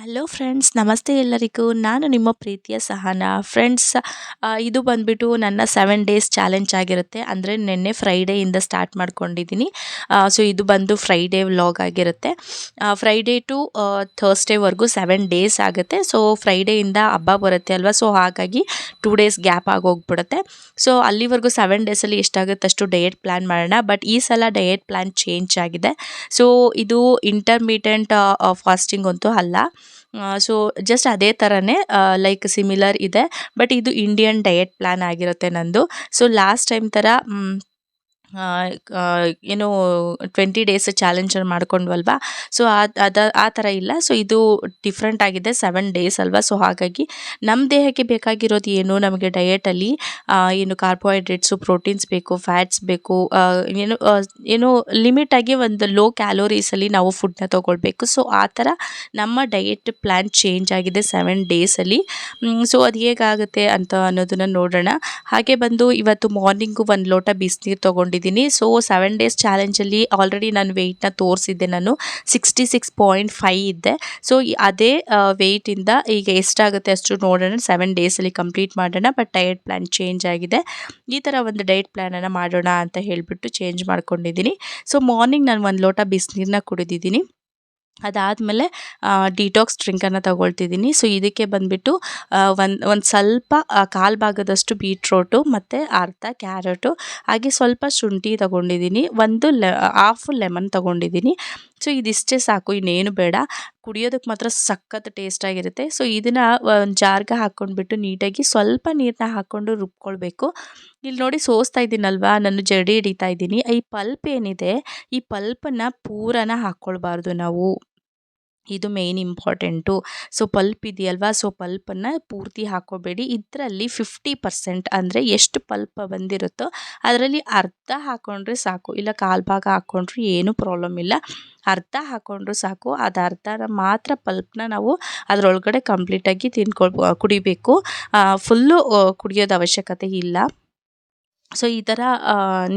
Hello friends ನಮಸ್ತೆ ಎಲ್ಲರಿಗೂ. ನಾನು ನಿಮ್ಮ ಪ್ರೀತಿಯ ಸಹನಾ. ಫ್ರೆಂಡ್ಸ್ ಇದು ಬಂದ್ಬಿಟ್ಟು ನನ್ನ ಸೆವೆನ್ ಡೇಸ್ ಚಾಲೆಂಜ್ ಆಗಿರುತ್ತೆ. ಅಂದರೆ ನಿನ್ನೆ ಫ್ರೈಡೇಯಿಂದ ಸ್ಟಾರ್ಟ್ ಮಾಡ್ಕೊಂಡಿದ್ದೀನಿ. ಸೊ ಇದು ಬಂದು ಫ್ರೈಡೇ ವ್ಲಾಗ್ ಆಗಿರುತ್ತೆ. ಫ್ರೈಡೇ ಟು ಥರ್ಸ್ಡೇವರೆಗೂ ಸೆವೆನ್ ಡೇಸ್ ಆಗುತ್ತೆ. ಸೊ ಫ್ರೈಡೇಯಿಂದ ಹಬ್ಬ ಬರುತ್ತೆ ಅಲ್ವಾ? ಸೊ ಹಾಗಾಗಿ ಟೂ ಡೇಸ್ ಗ್ಯಾಪ್ ಆಗೋಗ್ಬಿಡುತ್ತೆ ಸೊ ಅಲ್ಲಿವರೆಗೂ ಸೆವೆನ್ ಡೇಸಲ್ಲಿ ಎಷ್ಟಾಗುತ್ತೆ ಅಷ್ಟು ಡಯೆಟ್ ಪ್ಲ್ಯಾನ್ ಮಾಡೋಣ. ಬಟ್ ಈ ಸಲ ಡಯೆಟ್ ಪ್ಲ್ಯಾನ್ ಚೇಂಜ್ ಆಗಿದೆ. ಸೊ ಇದು ಇಂಟರ್ಮೀಡಿಯಂಟ್ ಫಾಸ್ಟಿಂಗ್ ಅಂತೂ ಅಲ್ಲ. ಸೊ ಜಸ್ಟ್ ಅದೇ ಥರನೇ ಲೈಕ್ ಸಿಮಿಲರ್ ಇದೆ. ಬಟ್ ಇದು ಇಂಡಿಯನ್ ಡಯಟ್ ಪ್ಲ್ಯಾನ್ ಆಗಿರುತ್ತೆ ನಂದು. ಸೊ ಲಾಸ್ಟ್ ಟೈಮ್ ಥರ ಏನು ಟ್ವೆಂಟಿ ಡೇಸ್ ಚಾಲೆಂಜ್ ಮಾಡ್ಕೊಂಡ್ವಲ್ವಾ? ಸೊ ಅದು, ಆ ಥರ ಇಲ್ಲ. ಸೊ ಇದು ಡಿಫ್ರೆಂಟ್ ಆಗಿದೆ ಸೆವೆನ್ ಡೇಸ್ ಅಲ್ವಾ? ಸೊ ಹಾಗಾಗಿ ನಮ್ಮ ದೇಹಕ್ಕೆ ಬೇಕಾಗಿರೋದು ಏನು? ನಮಗೆ ಡಯೆಟಲ್ಲಿ ಏನು ಕಾರ್ಬೋಹೈಡ್ರೇಟ್ಸು ಪ್ರೋಟೀನ್ಸ್ ಬೇಕು ಫ್ಯಾಟ್ಸ್ ಬೇಕು ಏನು ಏನು ಲಿಮಿಟಾಗಿ ಒಂದು ಲೋ ಕ್ಯಾಲೋರೀಸಲ್ಲಿ ನಾವು ಫುಡ್ನ ತೊಗೊಳ್ಬೇಕು. ಸೊ ಆ ಥರ ನಮ್ಮ ಡಯೆಟ್ ಪ್ಲ್ಯಾನ್ ಚೇಂಜ್ ಆಗಿದೆ ಸೆವೆನ್ ಡೇಸಲ್ಲಿ ಸೊ ಅದು ಹೇಗಾಗುತ್ತೆ ಅಂತ ಅನ್ನೋದನ್ನು ನೋಡೋಣ. ಹಾಗೆ ಬಂದು ಇವತ್ತು ಮಾರ್ನಿಂಗು ಒಂದು ಲೋಟ ಬಿಸಿನೀರು ತೊಗೊಂಡಿದ್ದೀನಿ ಸೊ ಸೆವೆನ್ ಡೇಸ್ ಚಾಲೆಂಜಲ್ಲಿ ಆಲ್ರೆಡಿ ನಾನು ವೆಯ್ಟ್ನ ತೋರಿಸಿದ್ದೆ. ನಾನು ಸಿಕ್ಸ್ಟಿ ಸಿಕ್ಸ್ ಪಾಯಿಂಟ್ ಫೈ ಇದ್ದೆ. ಸೊ ಅದೇ ವೆಯ್ಟಿಂದ ಈಗ ಎಷ್ಟಾಗುತ್ತೆ ಅಷ್ಟು ನೋಡೋಣ. ಸೆವೆನ್ ಡೇಸಲ್ಲಿ ಕಂಪ್ಲೀಟ್ ಮಾಡೋಣ. ಬಟ್ ಡಯಟ್ ಪ್ಲ್ಯಾನ್ ಚೇಂಜ್ ಆಗಿದೆ. ಈ ಥರ ಒಂದು ಡಯಟ್ ಪ್ಲ್ಯಾನನ್ನು ಮಾಡೋಣ ಅಂತ ಹೇಳಿಬಿಟ್ಟು ಚೇಂಜ್ ಮಾಡ್ಕೊಂಡಿದ್ದೀನಿ. ಸೊ ಮಾರ್ನಿಂಗ್ ನಾನು ಒಂದು ಲೋಟ ಬಿಸಿನೀರನ್ನ ಕುಡಿದಿದ್ದೀನಿ. ಅದಾದಮೇಲೆ ಡಿಟಾಕ್ಸ್ ಡ್ರಿಂಕನ್ನು ತಗೊಳ್ತಿದ್ದೀನಿ. ಸೊ ಇದಕ್ಕೆ ಬಂದುಬಿಟ್ಟು ಒಂದು ಒಂದು ಸ್ವಲ್ಪ ಕಾಲು ಭಾಗದಷ್ಟು ಬೀಟ್ರೋಟು ಮತ್ತು ಅರ್ಧ ಕ್ಯಾರೆಟು ಹಾಗೆ ಸ್ವಲ್ಪ ಶುಂಠಿ ತಗೊಂಡಿದ್ದೀನಿ. ಒಂದು ಲೆ ಹಾಫ್ ಲೆಮನ್ ತಗೊಂಡಿದ್ದೀನಿ. ಸೊ ಇದಿಷ್ಟೇ ಸಾಕು, ಇನ್ನೇನು ಬೇಡ. ಕುಡಿಯೋದಕ್ಕೆ ಮಾತ್ರ ಸಖತ್ ಟೇಸ್ಟಾಗಿರುತ್ತೆ ಸೊ ಇದನ್ನು ಒಂದು ಜಾರ್ಗೆ ಹಾಕ್ಕೊಂಡ್ಬಿಟ್ಟು ನೀಟಾಗಿ ಸ್ವಲ್ಪ ನೀರನ್ನ ಹಾಕ್ಕೊಂಡು ರುಬ್ಕೊಳ್ಬೇಕು. ಇಲ್ಲಿ ನೋಡಿ ಸೋಸ್ತಾ ಇದ್ದೀನಲ್ವಾ ನಾನು ಜಡಿ ಹಿಡಿತಾ ಇದ್ದೀನಿ ಈ ಪಲ್ಪ್ ಏನಿದೆ, ಈ ಪಲ್ಪನ್ನು ಪೂರನ ಹಾಕ್ಕೊಳ್ಬಾರ್ದು ನಾವು. ಇದು ಮೇಯ್ನ್ ಇಂಪಾರ್ಟೆಂಟು ಸೊ ಪಲ್ಪ್ ಇದೆಯಲ್ವಾ? ಸೊ ಪಲ್ಪನ್ನು ಪೂರ್ತಿ ಹಾಕೋಬೇಡಿ. ಇದರಲ್ಲಿ ಫಿಫ್ಟಿ ಪರ್ಸೆಂಟ್ ಅಂದರೆ ಎಷ್ಟು ಪಲ್ಪ್ ಬಂದಿರುತ್ತೋ ಅದರಲ್ಲಿ ಅರ್ಧ ಹಾಕೊಂಡ್ರೆ ಸಾಕು. ಇಲ್ಲ, ಕಾಲು ಭಾಗ ಹಾಕ್ಕೊಂಡ್ರೆ ಏನೂ ಪ್ರಾಬ್ಲಮ್ ಇಲ್ಲ. ಅರ್ಧ ಹಾಕ್ಕೊಂಡ್ರು ಸಾಕು. ಅದು ಅರ್ಧನ ಮಾತ್ರ ಪಲ್ಪ್ನ ನಾವು ಅದರೊಳಗಡೆ ಕಂಪ್ಲೀಟಾಗಿ ತಿನ್ಕೊಳ್ ಕುಡಿಬೇಕು. ಫುಲ್ಲು ಕುಡಿಯೋದು ಅವಶ್ಯಕತೆ ಇಲ್ಲ. ಸೊ, ಈ ಥರ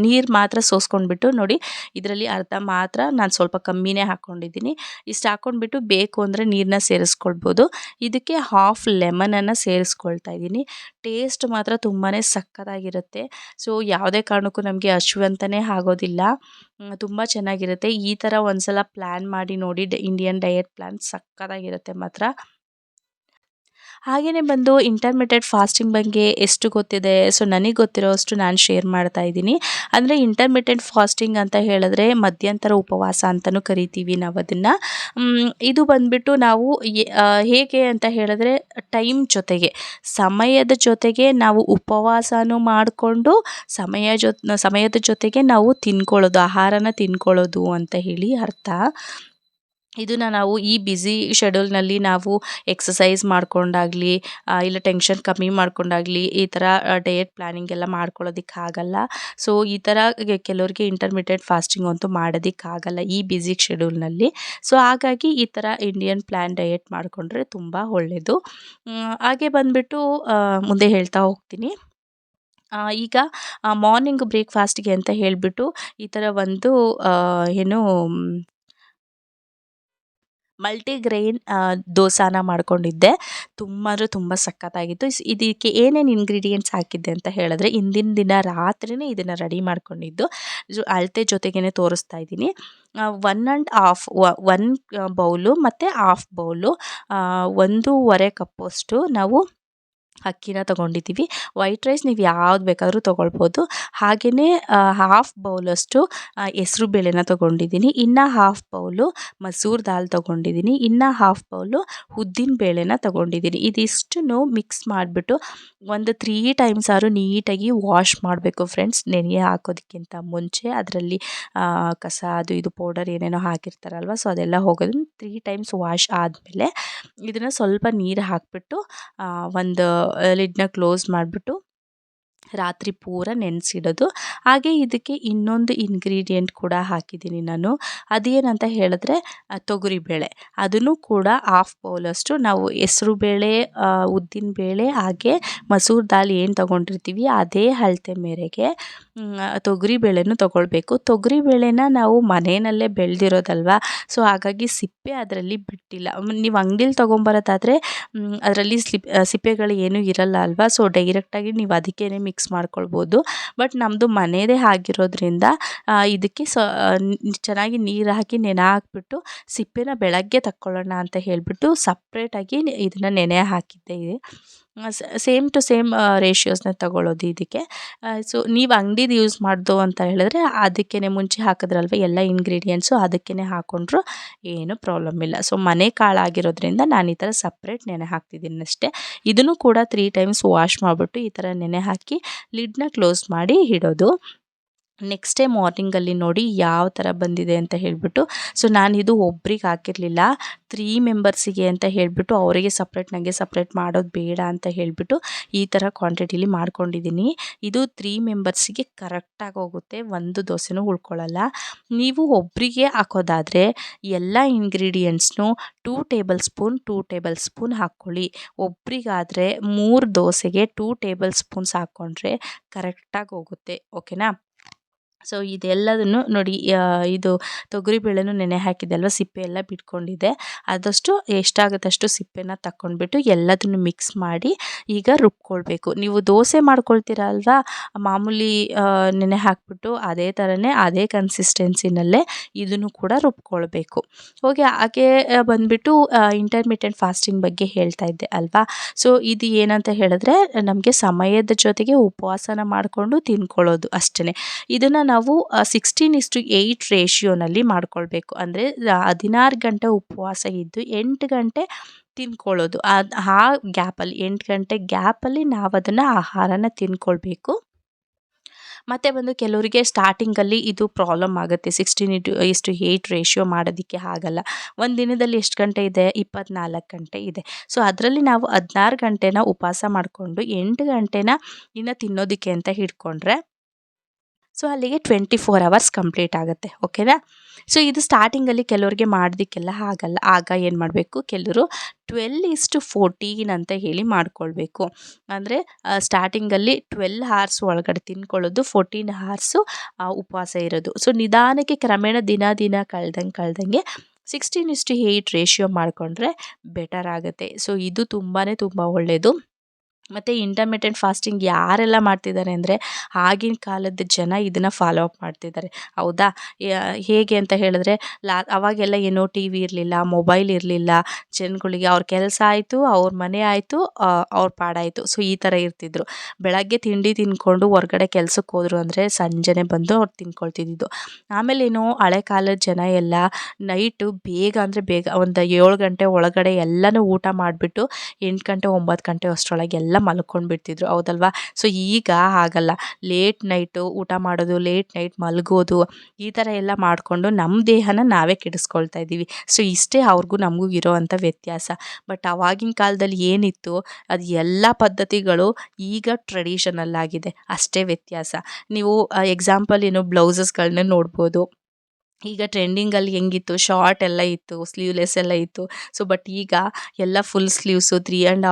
ನೀರು ಮಾತ್ರ ಸೋಸ್ಕೊಂಡ್ಬಿಟ್ಟು ನೋಡಿ, ಇದರಲ್ಲಿ ಅರ್ಧ ಮಾತ್ರ ನಾನು ಸ್ವಲ್ಪ ಕಮ್ಮಿನೇ ಹಾಕ್ಕೊಂಡಿದ್ದೀನಿ. ಇಷ್ಟು ಹಾಕ್ಕೊಂಡ್ಬಿಟ್ಟು ಬೇಕು ಅಂದರೆ ನೀರನ್ನ ಸೇರಿಸ್ಕೊಳ್ಬೋದು. ಇದಕ್ಕೆ ಹಾಫ್ ಲೆಮನನ್ನು ಸೇರಿಸ್ಕೊಳ್ತಾ ಇದ್ದೀನಿ. ಟೇಸ್ಟ್ ಮಾತ್ರ ತುಂಬಾ ಸಕ್ಕತ್ತಾಗಿರುತ್ತೆ. ಸೊ, ಯಾವುದೇ ಕಾರಣಕ್ಕೂ ನಮಗೆ ಹಶ್ವು ಅಂತಲೇ ಆಗೋದಿಲ್ಲ. ತುಂಬ ಚೆನ್ನಾಗಿರುತ್ತೆ. ಈ ಥರ ಒಂದು ಸಲ ಪ್ಲ್ಯಾನ್ ಮಾಡಿ ನೋಡಿ ಇಂಡಿಯನ್ ಡಯಟ್ ಪ್ಲ್ಯಾನ್ ಸಕ್ಕತ್ತಾಗಿರುತ್ತೆ ಮಾತ್ರ. ಹಾಗೆಯೇ ಬಂದು ಇಂಟರ್ಮಿಟೆಡ್ ಫಾಸ್ಟಿಂಗ್ ಬಗ್ಗೆ ಎಷ್ಟು ಗೊತ್ತಿದೆ? ಸೊ ನನಗೆ ಗೊತ್ತಿರೋ ಅಷ್ಟು ನಾನು ಶೇರ್ ಮಾಡ್ತಾ ಇದ್ದೀನಿ. ಅಂದರೆ ಇಂಟರ್ಮಿಟೆಡ್ ಫಾಸ್ಟಿಂಗ್ ಅಂತ ಹೇಳಿದ್ರೆ ಮಧ್ಯಂತರ ಉಪವಾಸ ಅಂತಲೂ ಕರಿತೀವಿ ನಾವು ಅದನ್ನು ಇದು ಬಂದುಬಿಟ್ಟು ನಾವು ಹೇಗೆ ಅಂತ ಹೇಳಿದ್ರೆ ಟೈಮ್ ಜೊತೆಗೆ, ಸಮಯದ ಜೊತೆಗೆ ನಾವು ಉಪವಾಸನೂ ಮಾಡಿಕೊಂಡು ಸಮಯ ಜೊ, ಸಮಯದ ಜೊತೆಗೆ ನಾವು ತಿನ್ಕೊಳ್ಳೋದು, ಆಹಾರನ ತಿನ್ಕೊಳ್ಳೋದು ಅಂತ ಹೇಳಿ ಅರ್ಥ. ಇದನ್ನು ನಾವು ಈ ಬ್ಯುಸಿ ಶೆಡ್ಯೂಲ್ನಲ್ಲಿ ನಾವು ಎಕ್ಸಸೈಸ್ ಮಾಡ್ಕೊಂಡಾಗಲಿ ಇಲ್ಲ ಟೆನ್ಷನ್ ಕಮ್ಮಿ ಮಾಡ್ಕೊಂಡಾಗಲಿ ಈ ಥರ ಡಯಟ್ ಪ್ಲ್ಯಾನಿಂಗ್ ಎಲ್ಲ ಮಾಡ್ಕೊಳ್ಳೋದಕ್ಕಾಗಲ್ಲ ಸೊ ಈ ಥರ ಕೆಲವರಿಗೆ ಇಂಟರ್ಮಿಡಿಯೇಟ್ ಫಾಸ್ಟಿಂಗ್ ಅಂತೂ ಮಾಡೋದಕ್ಕಾಗಲ್ಲ ಈ ಬ್ಯುಸಿ ಶೆಡ್ಯೂಲ್ನಲ್ಲಿ ಸೊ ಹಾಗಾಗಿ ಈ ಥರ ಇಂಡಿಯನ್ ಪ್ಲ್ಯಾನ್ ಡಯೆಟ್ ಮಾಡಿಕೊಂಡ್ರೆ ತುಂಬ ಒಳ್ಳೆಯದು ಹಾಗೆ ಬಂದುಬಿಟ್ಟು ಮುಂದೆ ಹೇಳ್ತಾ ಹೋಗ್ತೀನಿ. ಈಗ ಮಾರ್ನಿಂಗ್ ಬ್ರೇಕ್ಫಾಸ್ಟ್ಗೆ ಅಂತ ಹೇಳಿಬಿಟ್ಟು ಈ ಥರ ಒಂದು ಏನು ಮಲ್ಟಿಗ್ರೈನ್ ದೋಸಾನ ಮಾಡ್ಕೊಂಡಿದ್ದೆ. ತುಂಬ ಅಂದರೆ ತುಂಬ ಸಖತ್ತಾಗಿತ್ತು. ಇದಕ್ಕೆ ಏನೇನು ಇಂಗ್ರೀಡಿಯೆಂಟ್ಸ್ ಹಾಕಿದ್ದೆ ಅಂತ ಹೇಳಿದ್ರೆ ಹಿಂದಿನ ದಿನ ರಾತ್ರಿಯೇ ಇದನ್ನು ರೆಡಿ ಮಾಡ್ಕೊಂಡಿದ್ದು. ಅಳತೆ ಜೊತೆಗೇ ತೋರಿಸ್ತಾ ಇದ್ದೀನಿ. One and half one bowl ಮತ್ತು ಆಫ್ ಬೌಲು ಒಂದೂವರೆ ಕಪ್ಪಷ್ಟು ನಾವು ಅಕ್ಕಿನ ತೊಗೊಂಡಿದ್ದೀವಿ. ವೈಟ್ ರೈಸ್ ನೀವು ಯಾವ್ದು ಬೇಕಾದರೂ ತೊಗೊಳ್ಬೋದು. ಹಾಗೆಯೇ ಹಾಫ್ ಬೌಲಷ್ಟು ಹೆಸ್ರು ಬೇಳೆನ ತೊಗೊಂಡಿದ್ದೀನಿ. ಇನ್ನು ಹಾಫ್ ಬೌಲು ಮಸೂರ್ ದಾಲ್ ತೊಗೊಂಡಿದ್ದೀನಿ. ಇನ್ನು ಹಾಫ್ ಬೌಲು ಉದ್ದಿನ ಬೇಳೆನ ತೊಗೊಂಡಿದ್ದೀನಿ. ಇದಿಷ್ಟನ್ನು ಮಿಕ್ಸ್ ಮಾಡಿಬಿಟ್ಟು ಒಂದು ತ್ರೀ ಟೈಮ್ಸ್ ಆದ್ರೂ ನೀಟಾಗಿ ವಾಶ್ ಮಾಡಬೇಕು ಫ್ರೆಂಡ್ಸ್ ನೆನೆ ಹಾಕೋದಕ್ಕಿಂತ ಮುಂಚೆ ಅದರಲ್ಲಿ ಕಸ ಅದು ಇದು ಪೌಡರ್ ಏನೇನೋ ಹಾಕಿರ್ತಾರಲ್ವ ಸೊ ಅದೆಲ್ಲ ಹೋಗೋದನ್ನ ತ್ರೀ ಟೈಮ್ಸ್ ವಾಶ್ ಆದಮೇಲೆ ಇದನ್ನು ಸ್ವಲ್ಪ ನೀರು ಹಾಕಿಬಿಟ್ಟು ಒಂದು ಲಿಡ್ನ ಕ್ಲೋಸ್ ಮಾಡಿಬಿಟ್ಟು ರಾತ್ರಿ ಪೂರ ನೆನೆಸಿಡೋದು. ಹಾಗೆ ಇದಕ್ಕೆ ಇನ್ನೊಂದು ಇಂಗ್ರೀಡಿಯೆಂಟ್ ಕೂಡ ಹಾಕಿದ್ದೀನಿ ನಾನು. ಅದೇನಂತ ಹೇಳಿದ್ರೆ ತೊಗರಿಬೇಳೆ. ಅದನ್ನು ಕೂಡ ಹಾಫ್ ಬೌಲಷ್ಟು ನಾವು ಹೆಸರು ಬೇಳೆ ಉದ್ದಿನ ಬೇಳೆ, ಹಾಗೆ ಮಸೂರ್ ದಾಲ್ ಏನು ತೊಗೊಂಡಿರ್ತೀವಿ, ಅದೇ ಅಳತೆ ಮೇರೆಗೆ ತೊಗರಿಬೇಳೆನೂ ತೊಗೊಳ್ಬೇಕು. ತೊಗರಿಬೇಳೆನ ನಾವು ಮನೆಯಲ್ಲೇ ಬೆಳೆದಿರೋದಲ್ವ, ಸೊ ಹಾಗಾಗಿ ಸಿಪ್ಪೆ ಅದರಲ್ಲಿ ಬಿಟ್ಟಿಲ್ಲ. ನೀವು ಅಂಗಡಿಲಿ ತೊಗೊಂಬರೋದಾದರೆ ಅದರಲ್ಲಿ ಸ್ಲಿಪ್ ಸಿಪ್ಪೆಗಳು ಏನೂ ಇರಲ್ಲ ಅಲ್ವಾ, ಸೊ ಡೈರೆಕ್ಟಾಗಿ ನೀವು ಅದಕ್ಕೇ ಮಿಕ್ಸ್ ಮಾಡ್ಕೊಳ್ಬೋದು. ಬಟ್ ನಮ್ಮದು ಮನೆಯದೇ ಆಗಿರೋದ್ರಿಂದ ಇದಕ್ಕೆ ಸ ಚೆನ್ನಾಗಿ ನೀರು ಹಾಕಿ ನೆನೆ ಹಾಕ್ಬಿಟ್ಟು ಸಿಪ್ಪೆನ ಬೆಳಗ್ಗೆ ತಕ್ಕೊಳ್ಳೋಣ ಅಂತ ಹೇಳಿಬಿಟ್ಟು ಸಪ್ರೇಟಾಗಿ ಇದನ್ನು ನೆನೆ ಹಾಕಿದ್ದೆ. ಸೇಮ್ ಟು ಸೇಮ್ ರೇಷಿಯೋಸ್ನ ತಗೊಳ್ಳೋದು ಇದಕ್ಕೆ. ಸೊ ನೀವು ಅಂಗಡಿದು ಯೂಸ್ ಮಾಡ್ದು ಅಂತ ಹೇಳಿದ್ರೆ ಅದಕ್ಕೇ ಮುಂಚೆ ಹಾಕಿದ್ರಲ್ವ ಎಲ್ಲ ಇಂಗ್ರೀಡಿಯೆಂಟ್ಸು ಅದಕ್ಕೇ ಹಾಕ್ಕೊಂಡ್ರು ಏನು ಪ್ರಾಬ್ಲಮ್ ಇಲ್ಲ. ಸೊ ಮನೆ ಕಾಳಾಗಿರೋದ್ರಿಂದ ನಾನು ಈ ಥರ ಸಪ್ರೇಟ್ ನೆನೆ ಹಾಕ್ತಿದ್ದೀನಿ ಅಷ್ಟೇ. ಇದನ್ನು ಕೂಡ ತ್ರೀ ಟೈಮ್ಸ್ ವಾಶ್ ಮಾಡಿಬಿಟ್ಟು ಈ ಥರ ನೆನೆ ಹಾಕಿ ಲಿಡ್ನ ಕ್ಲೋಸ್ ಮಾಡಿ ಇಡೋದು ನೆಕ್ಸ್ಟ್ ಡೇ ಮಾರ್ನಿಂಗಲ್ಲಿ ನೋಡಿ ಯಾವ ಥರ ಬಂದಿದೆ ಅಂತ ಹೇಳಿಬಿಟ್ಟು ಸೊ ಇದು ಒಬ್ರಿಗೆ ಹಾಕಿರಲಿಲ್ಲ ತ್ರೀ ಮೆಂಬರ್ಸಿಗೆ ಅಂತ ಹೇಳಿಬಿಟ್ಟು ಅವರಿಗೆ ಸಪ್ರೇಟ್ ನನಗೆ ಸಪ್ರೇಟ್ ಮಾಡೋದು ಬೇಡ ಅಂತ ಹೇಳಿಬಿಟ್ಟು ಈ ಥರ ಕ್ವಾಂಟಿಟಿಲಿ ಮಾಡ್ಕೊಂಡಿದ್ದೀನಿ. ಇದು ತ್ರೀ ಮೆಂಬರ್ಸಿಗೆ ಕರೆಕ್ಟಾಗಿ ಹೋಗುತ್ತೆ, ಒಂದು ದೋಸೆನೂ ಉಳ್ಕೊಳ್ಳಲ್ಲ ನೀವು ಒಬ್ಬರಿಗೆ ಹಾಕೋದಾದರೆ ಎಲ್ಲ ಇಂಗ್ರೀಡಿಯೆಂಟ್ಸ್ನು two tablespoon two tablespoon ಹಾಕ್ಕೊಳ್ಳಿ. ಒಬ್ರಿಗಾದರೆ ಮೂರು ದೋಸೆಗೆ ಟೂ ಟೇಬಲ್ ಸ್ಪೂನ್ಸ್ ಹಾಕ್ಕೊಂಡ್ರೆ ಕರೆಕ್ಟಾಗಿ ಹೋಗುತ್ತೆ ಓಕೆನಾ ಸೊ, ಇದೆಲ್ಲದನ್ನು ನೋಡಿ ಇದು ತೊಗರಿಬೇಳೆನೂ ನೆನೆ ಹಾಕಿದೆ ಅಲ್ವ ಸಿಪ್ಪೆ ಎಲ್ಲ ಬಿಟ್ಕೊಂಡಿದೆ ಆದಷ್ಟು ಎಷ್ಟಾಗುತ್ತಷ್ಟು ಸಿಪ್ಪೆನ ತಗೊಂಡ್ಬಿಟ್ಟು ಎಲ್ಲದನ್ನು ಮಿಕ್ಸ್ ಮಾಡಿ ಈಗ ರುಬ್ಕೊಳ್ಬೇಕು. ನೀವು ದೋಸೆ ಮಾಡ್ಕೊಳ್ತೀರ ಅಲ್ವಾ? ಮಾಮೂಲಿ ನೆನೆ ಹಾಕಿಬಿಟ್ಟು ಅದೇ ಥರನೇ, ಅದೇ ಕನ್ಸಿಸ್ಟೆನ್ಸಿನಲ್ಲೇ ಇದನ್ನು ಕೂಡ ರುಬ್ಕೊಳ್ಬೇಕು. ಹೋಗಿ, ಹಾಗೆ ಬಂದುಬಿಟ್ಟು ಇಂಟರ್ಮಿಟೆಂಟ್ ಫಾಸ್ಟಿಂಗ್ ಬಗ್ಗೆ ಹೇಳ್ತಾ ಇದ್ದೆ ಅಲ್ವಾ? ಸೊ, ಇದು ಏನಂತ ಹೇಳಿದ್ರೆ ನಮಗೆ ಸಮಯದ ಜೊತೆಗೆ ಉಪವಾಸನ ಮಾಡಿಕೊಂಡು ತಿನ್ಕೊಳ್ಳೋದು ಅಷ್ಟೇ ಇದನ್ನು ನಾವು ಸಿಕ್ಸ್ಟೀನ್ ಇಸ್ಟು ಏಯ್ಟ್ ರೇಷಿಯೋನಲ್ಲಿ ಮಾಡ್ಕೊಳ್ಬೇಕು. ಅಂದರೆ ಹದಿನಾರು ಗಂಟೆ ಉಪವಾಸ ಇದ್ದು ಎಂಟು ಗಂಟೆ ತಿನ್ಕೊಳ್ಳೋದು. ಅದು ಆ ಗ್ಯಾಪಲ್ಲಿ, ಎಂಟು ಗಂಟೆ ಗ್ಯಾಪಲ್ಲಿ ನಾವು ಅದನ್ನು ಆಹಾರನ ತಿನ್ಕೊಳ್ಬೇಕು. ಮತ್ತು ಬಂದು ಕೆಲವರಿಗೆ ಸ್ಟಾರ್ಟಿಂಗಲ್ಲಿ ಇದು ಪ್ರಾಬ್ಲಮ್ ಆಗುತ್ತೆ. ಸಿಕ್ಸ್ಟೀನ್ ಇಟು ಇಷ್ಟು ಏಯ್ಟ್ ರೇಷಿಯೋ ಮಾಡೋದಕ್ಕೆ ಆಗಲ್ಲ. ಒಂದು ದಿನದಲ್ಲಿ ಎಷ್ಟು ಗಂಟೆ ಇದೆ? ಇಪ್ಪತ್ನಾಲ್ಕು ಗಂಟೆ ಇದೆ. ಸೊ ಅದರಲ್ಲಿ ನಾವು ಹದಿನಾರು ಗಂಟೆನ ಉಪವಾಸ ಮಾಡಿಕೊಂಡು ಎಂಟು ಗಂಟೆನ ಇನ್ನು ತಿನ್ನೋದಕ್ಕೆ ಅಂತ ಹಿಡ್ಕೊಂಡ್ರೆ ಸೊ ಅಲ್ಲಿಗೆ ಟ್ವೆಂಟಿ ಫೋರ್ ಅವರ್ಸ್ ಕಂಪ್ಲೀಟ್ ಆಗುತ್ತೆ ಓಕೆನಾ ಸೊ ಇದು ಸ್ಟಾರ್ಟಿಂಗಲ್ಲಿ ಕೆಲವರಿಗೆ ಮಾಡೋದಕ್ಕೆಲ್ಲ ಆಗಲ್ಲ. ಆಗ ಏನು ಮಾಡಬೇಕು? ಕೆಲವರು ಟ್ವೆಲ್ ಇಸ್ಟು ಫೋರ್ಟೀನ್ ಅಂತ ಹೇಳಿ ಮಾಡ್ಕೊಳ್ಬೇಕು. ಅಂದರೆ ಸ್ಟಾರ್ಟಿಂಗಲ್ಲಿ ಟ್ವೆಲ್ ಹಾರ್ಸ್ ಒಳಗಡೆ ತಿನ್ಕೊಳ್ಳೋದು ಫೋರ್ಟೀನ್ ಹಾರ್ಸು ಉಪವಾಸ ಇರೋದು. ಸೊ ನಿಧಾನಕ್ಕೆ ಕ್ರಮೇಣ ದಿನ ದಿನ ಕಳ್ದಂಗೆ ಕಳ್ದಂಗೆ sixteen is to eight ratio ಮಾಡಿಕೊಂಡ್ರೆ ಬೆಟರ್ ಆಗುತ್ತೆ. ಸೊ ಇದು ತುಂಬಾ ತುಂಬ ಒಳ್ಳೆಯದು ಮತ್ತು ಇಂಟರ್ಮಿಟೆಂಟ್ ಫಾಸ್ಟಿಂಗ್ ಯಾರೆಲ್ಲ ಮಾಡ್ತಿದ್ದಾರೆ ಅಂದರೆ ಆಗಿನ ಕಾಲದ ಜನ ಇದನ್ನು ಫಾಲೋ ಅಪ್ ಮಾಡ್ತಿದ್ದಾರೆ. ಹೌದಾ? ಹೇಗೆ ಅಂತ ಹೇಳಿದ್ರೆ, ಲಾ, ಅವಾಗೆಲ್ಲ ಏನೋ ಟಿ ವಿ ಇರಲಿಲ್ಲ ಮೊಬೈಲ್ ಇರಲಿಲ್ಲ, ಜನಗಳಿಗೆ ಅವ್ರ ಕೆಲಸ ಆಯಿತು, ಅವ್ರ ಮನೆ ಆಯಿತು ಅವ್ರ ಪಾಡಾಯಿತು. ಸೊ ಈ ಥರ ಇರ್ತಿದ್ರು. ಬೆಳಗ್ಗೆ ತಿಂಡಿ ತಿಂದ್ಕೊಂಡು ಹೊರ್ಗಡೆ ಕೆಲ್ಸಕ್ಕೆ ಹೋದ್ರು ಅಂದರೆ ಸಂಜೆನೆ ಬಂದು ಅವ್ರು ತಿನ್ಕೊಳ್ತಿದ್ದಿದ್ದು. ಆಮೇಲೆ ಏನೋ ಹಳೆ ಕಾಲದ ಜನ ಎಲ್ಲ ನೈಟು ಬೇಗ ಅಂದರೆ ಬೇಗ ಒಂದು ಏಳು ಗಂಟೆ ಒಳಗಡೆ ಎಲ್ಲನೂ ಊಟ ಮಾಡಿಬಿಟ್ಟು ಎಂಟು ಗಂಟೆ, ಒಂಬತ್ತು ಗಂಟೆ ಅಷ್ಟರೊಳಗೆ ಎಲ್ಲ ಮಲ್ಕೊಂಡು ಬಿಡ್ತಿದ್ರು ಹೌದಲ್ವಾ? ಸೊ ಈಗ ಹಾಗಲ್ಲ. ಲೇಟ್ ನೈಟು ಊಟ ಮಾಡೋದು ಲೇಟ್ ನೈಟ್ ಮಲಗೋದು, ಈ ಥರ ಎಲ್ಲ ಮಾಡಿಕೊಂಡು ನಮ್ಮ ದೇಹನ ನಾವೇ ಕೆಡಿಸ್ಕೊಳ್ತಾ ಇದ್ದೀವಿ. ಸೊ ಇಷ್ಟೇ ಅವ್ರಿಗೂ ನಮಗೂ ಇರೋವಂಥ ವ್ಯತ್ಯಾಸ. ಬಟ್ ಆವಾಗಿನ ಕಾಲದಲ್ಲಿ ಏನಿತ್ತು, ಅದು ಎಲ್ಲ ಪದ್ಧತಿಗಳು ಈಗ ಟ್ರೆಡಿಷನಲ್ ಆಗಿದೆ. ಅಷ್ಟೇ ವ್ಯತ್ಯಾಸ. ನೀವು ಎಕ್ಸಾಂಪಲ್ ಏನು ಬ್ಲೌಸಸ್ಗಳನ್ನ ನೋಡ್ಬೋದು. ಈಗ ಟ್ರೆಂಡಿಂಗಲ್ಲಿ ಹೆಂಗಿತ್ತು? ಶಾರ್ಟ್ ಎಲ್ಲ ಇತ್ತು ಸ್ಲೀವ್ಲೆಸ್ ಎಲ್ಲ ಇತ್ತು. ಸೊ ಬಟ್ ಈಗ ಎಲ್ಲ full sleeves three and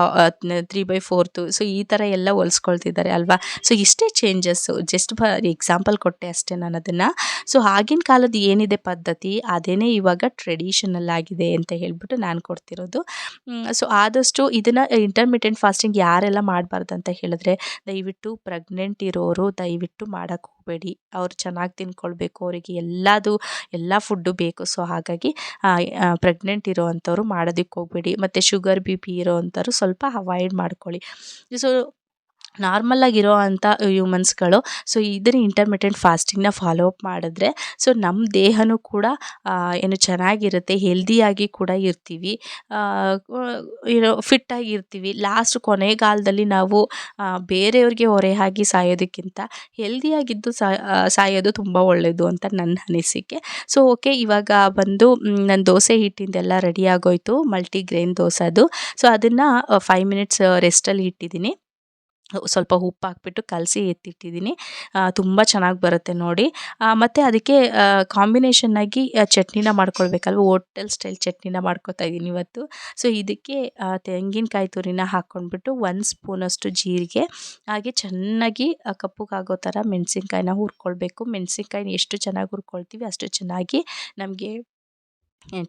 three by fourth so ಈ ಥರ ಎಲ್ಲ ಹೊಲ್ಸ್ಕೊಳ್ತಿದ್ದಾರೆ ಅಲ್ವಾ? ಸೊ ಇಷ್ಟೇ ಚೇಂಜಸ್ಸು ಜಸ್ಟ್ ಬ ಎಕ್ಸಾಂಪಲ್ ಕೊಟ್ಟೆ ಅಷ್ಟೇ ನಾನು ಅದನ್ನು. ಸೊ ಆಗಿನ ಕಾಲದ ಏನಿದೆ ಪದ್ಧತಿ? ಅದೇನೇ ಇವಾಗ ಟ್ರೆಡಿಷನಲ್ ಆಗಿದೆ ಅಂತ ಹೇಳ್ಬಿಟ್ಟು ನಾನು ಕೊಡ್ತಿರೋದು. ಸೊ ಆದಷ್ಟು ಇದನ್ನು ಇಂಟರ್ಮಿಟೆಂಟ್ ಫಾಸ್ಟಿಂಗ್ ಯಾರೆಲ್ಲ ಮಾಡಬಾರ್ದು ಅಂತ ಹೇಳಿದ್ರೆ ದಯವಿಟ್ಟು ಪ್ರೆಗ್ನೆಂಟ್ ಇರೋರು ದಯವಿಟ್ಟು ಮಾಡೋಕ್ಕೆ ಹೋಗಬೇಡಿ ಅವ್ರು ಚೆನ್ನಾಗಿ ತಿನ್ಕೊಳ್ಬೇಕು. ಅವರಿಗೆ ಎಲ್ಲದು, ಎಲ್ಲ ಫುಡ್ಡು ಬೇಕು. ಸೊ ಹಾಗಾಗಿ ಪ್ರೆಗ್ನೆಂಟ್ ಇರೋವಂಥವ್ರು ಮಾಡೋದಕ್ಕೆ ಹೋಗಬೇಡಿ. ಮತ್ತು ಶುಗರ್ ಬಿ ಪಿ ಇರೋವಂಥವ್ರು ಸ್ವಲ್ಪ ಅವಾಯ್ಡ್ ಮಾಡ್ಕೊಳ್ಳಿ. ಸೊ ನಾರ್ಮಲಾಗಿರೋ ಅಂಥ ಹ್ಯೂಮನ್ಸ್ಗಳು, ಸೊ ಇದನ್ನ ಇಂಟರ್ಮಿಟೆಂಟ್ ಫಾಸ್ಟಿಂಗ್ನ ಫಾಲೋ ಅಪ್ ಮಾಡಿದ್ರೆ, ಸೊ ನಮ್ಮ ದೇಹನೂ ಕೂಡ ಏನು ಚೆನ್ನಾಗಿರುತ್ತೆ ಹೆಲ್ದಿಯಾಗಿ ಕೂಡ ಇರ್ತೀವಿ. ಏನೋ ಫಿಟ್ಟಾಗಿ ಇರ್ತೀವಿ. ಲಾಸ್ಟ್ ಕೊನೆಗಾಲದಲ್ಲಿ ನಾವು ಬೇರೆಯವ್ರಿಗೆ ಹೊರೆ ಆಗಿ ಸಾಯೋದಕ್ಕಿಂತ ಹೆಲ್ದಿಯಾಗಿದ್ದು ಸಾಯೋದು ತುಂಬ ಒಳ್ಳೆಯದು ಅಂತ ನನ್ನ ಅನಿಸಿಕೆ. ಸೊ ಓಕೆ ಇವಾಗ ಬಂದು ನನ್ನ ದೋಸೆ ಹಿಟ್ಟಿಂದೆಲ್ಲ ರೆಡಿ ಆಗೋಯ್ತು ಮಲ್ಟಿಗ್ರೇನ್ ದೋಸೆ ಅದು. ಸೊ ಅದನ್ನು ಫೈವ್ ಮಿನಿಟ್ಸ್ ರೆಸ್ಟಲ್ಲಿ ಇಟ್ಟಿದ್ದೀನಿ. ಸ್ವಲ್ಪ ಉಪ್ಪು ಹಾಕ್ಬಿಟ್ಟು ಕಲಸಿ ಎತ್ತಿಟ್ಟಿದ್ದೀನಿ. ತುಂಬ ಚೆನ್ನಾಗಿ ಬರುತ್ತೆ ನೋಡಿ. ಮತ್ತು ಅದಕ್ಕೆ ಕಾಂಬಿನೇಷನ್ನಾಗಿ ಚಟ್ನಿನ ಮಾಡ್ಕೊಳ್ಬೇಕಲ್ವ? ಹೋಟೆಲ್ ಸ್ಟೈಲ್ ಚಟ್ನಿನ ಮಾಡ್ಕೊತಾ ಇದ್ದೀನಿ ಇವತ್ತು. ಸೊ ಇದಕ್ಕೆ ತೆಂಗಿನಕಾಯಿ ತುರಿನ ಹಾಕ್ಕೊಂಡ್ಬಿಟ್ಟು ಒಂದು ಸ್ಪೂನಷ್ಟು ಜೀರಿಗೆ, ಹಾಗೆ ಚೆನ್ನಾಗಿ ಕಪ್ಪಗಾಗೋ ಥರ ಮೆಣಸಿನ್ಕಾಯಿನ ಹುರ್ಕೊಳ್ಬೇಕು. ಮೆಣಸಿನ್ಕಾಯಿನ ಎಷ್ಟು ಚೆನ್ನಾಗಿ ಹುರ್ಕೊಳ್ತೀವಿ ಅಷ್ಟು ಚೆನ್ನಾಗಿ ನಮಗೆ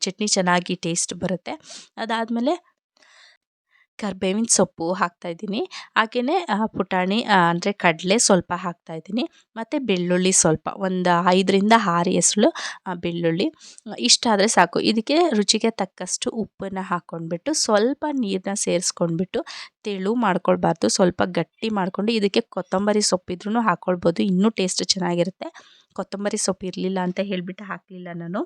ಚಟ್ನಿ ಚೆನ್ನಾಗಿ ಟೇಸ್ಟ್ ಬರುತ್ತೆ. ಅದಾದಮೇಲೆ ಕರ್ಬೇವಿನ ಸೊಪ್ಪು ಹಾಕ್ತಾಯಿದ್ದೀನಿ ಹಾಗೆಯೇ ಪುಟಾಣಿ ಅಂದರೆ ಕಡಲೆ ಸ್ವಲ್ಪ ಹಾಕ್ತಾಯಿದ್ದೀನಿ ಮತ್ತು ಬೆಳ್ಳುಳ್ಳಿ ಸ್ವಲ್ಪ, ಒಂದು ಐದರಿಂದ ಆರು ಎಸಳು ಬೆಳ್ಳುಳ್ಳಿ. ಇಷ್ಟಾದರೆ ಸಾಕು. ಇದಕ್ಕೆ ರುಚಿಗೆ ತಕ್ಕಷ್ಟು ಉಪ್ಪನ್ನು ಹಾಕ್ಕೊಂಡ್ಬಿಟ್ಟು ಸ್ವಲ್ಪ ನೀರನ್ನ ಸೇರಿಸ್ಕೊಂಡ್ಬಿಟ್ಟು, ತೆಳು ಮಾಡ್ಕೊಳ್ಬಾರ್ದು. ಸ್ವಲ್ಪ ಗಟ್ಟಿ ಮಾಡಿಕೊಂಡು, ಇದಕ್ಕೆ ಕೊತ್ತಂಬರಿ ಸೊಪ್ಪಿದ್ರೂ ಹಾಕ್ಕೊಳ್ಬೋದು ಇನ್ನೂ ಟೇಸ್ಟ್ ಚೆನ್ನಾಗಿರುತ್ತೆ. ಕೊತ್ತಂಬರಿ ಸೊಪ್ಪು ಇರಲಿಲ್ಲ ಅಂತ ಹೇಳಿಬಿಟ್ಟು ಹಾಕಲಿಲ್ಲ ನಾನು.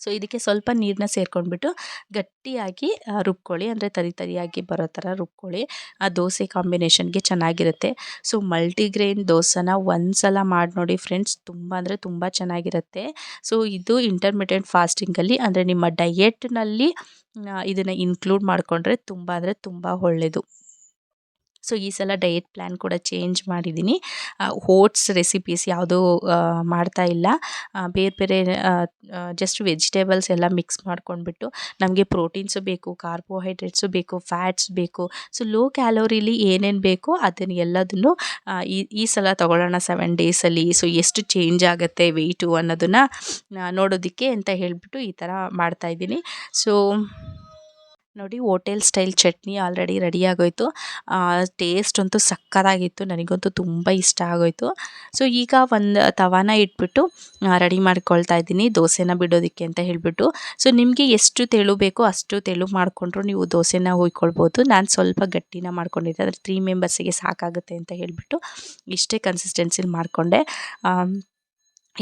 ಸೊ, ಇದಕ್ಕೆ ಸ್ವಲ್ಪ ನೀರನ್ನ ಸೇರ್ಕೊಂಡ್ಬಿಟ್ಟು ಗಟ್ಟಿಯಾಗಿ ರುಬ್ಕೊಳ್ಳಿ. ಅಂದರೆ ತರಿ ತರಿಯಾಗಿ ಬರೋ ಥರ ರುಬ್ಕೊಳ್ಳಿ. ಆ ದೋಸೆ ಕಾಂಬಿನೇಷನ್ಗೆ ಚೆನ್ನಾಗಿರುತ್ತೆ. ಸೊ, ಮಲ್ಟಿಗ್ರೇನ್ ದೋಸೆನ ಒಂದು ಸಲ ಮಾಡಿ ನೋಡಿ ಫ್ರೆಂಡ್ಸ್, ತುಂಬ ಅಂದರೆ ತುಂಬ ಚೆನ್ನಾಗಿರುತ್ತೆ. ಸೊ, ಇದು ಇಂಟರ್ಮಿಡಿಯೆಂಟ್ ಫಾಸ್ಟಿಂಗಲ್ಲಿ, ಅಂದರೆ ನಿಮ್ಮ ಡಯೆಟ್ನಲ್ಲಿ ಇದನ್ನು ಇನ್ಕ್ಲೂಡ್ ಮಾಡಿಕೊಂಡ್ರೆ ತುಂಬ ಅಂದರೆ ತುಂಬ ಒಳ್ಳೆಯದು ಸೊ, ಈ ಸಲ ಡಯೆಟ್ ಪ್ಲ್ಯಾನ್ ಕೂಡ ಚೇಂಜ್ ಮಾಡಿದ್ದೀನಿ ಓಟ್ಸ್ ರೆಸಿಪೀಸ್ ಯಾವುದೂ ಮಾಡ್ತಾ ಇಲ್ಲ. ಬೇರೆ ಬೇರೆ ಜಸ್ಟ್ ವೆಜಿಟೇಬಲ್ಸ್ ಎಲ್ಲ ಮಿಕ್ಸ್ ಮಾಡ್ಕೊಂಡ್ಬಿಟ್ಟು ನಮಗೆ ಪ್ರೋಟೀನ್ಸು ಬೇಕು ಕಾರ್ಬೋಹೈಡ್ರೇಟ್ಸು ಬೇಕು ಫ್ಯಾಟ್ಸ್ ಬೇಕು. ಸೊ ಲೋ ಕ್ಯಾಲೋರಿಲಿ ಏನೇನು ಬೇಕೋ ಅದನ್ನು ಎಲ್ಲದನ್ನು ಈ ಸಲ ತೊಗೊಳ್ಳೋಣ ಸೆವೆನ್ ಡೇಸಲ್ಲಿ ಸೊ ಎಷ್ಟು ಚೇಂಜ್ ಆಗುತ್ತೆ ವೆಯ್ಟು ಅನ್ನೋದನ್ನು ನೋಡೋದಕ್ಕೆ ಅಂತ ಹೇಳಿಬಿಟ್ಟು ಈ ಥರ ಮಾಡ್ತಾಯಿದ್ದೀನಿ ಸೊ ನೋಡಿ hotel style chutney already ready ಆಗೋಯಿತು. ಟೇಸ್ಟ್ ಅಂತೂ ಸಕ್ಕತ್ತಾಗಿತ್ತು ನನಗಂತೂ ತುಂಬ ಇಷ್ಟ ಆಗೋಯಿತು. ಸೊ ಈಗ ಒಂದು ತವಾನ ಇಟ್ಬಿಟ್ಟು ರೆಡಿ ಮಾಡ್ಕೊಳ್ತಾ ಇದ್ದೀನಿ. ದೋಸೆನ ಬಿಡೋದಕ್ಕೆ ಅಂತ ಹೇಳಿಬಿಟ್ಟು. ಸೊ ನಿಮಗೆ ಎಷ್ಟು ತೆಳು ಬೇಕೋ ಅಷ್ಟು ತೆಳು ಮಾಡಿಕೊಂಡ್ರು ನೀವು ದೋಸೆನ ಹುಯ್ಕೊಳ್ಬೋದು. ನಾನು ಸ್ವಲ್ಪ ಗಟ್ಟಿನ ಮಾಡ್ಕೊಂಡಿದ್ದೆ. ಅಂದರೆ ತ್ರೀ ಮೆಂಬರ್ಸಿಗೆ ಸಾಕಾಗುತ್ತೆ ಅಂತ ಹೇಳಿಬಿಟ್ಟು ಇಷ್ಟೇ ಕನ್ಸಿಸ್ಟೆನ್ಸಿಲಿ ಮಾಡಿಕೊಂಡೆ.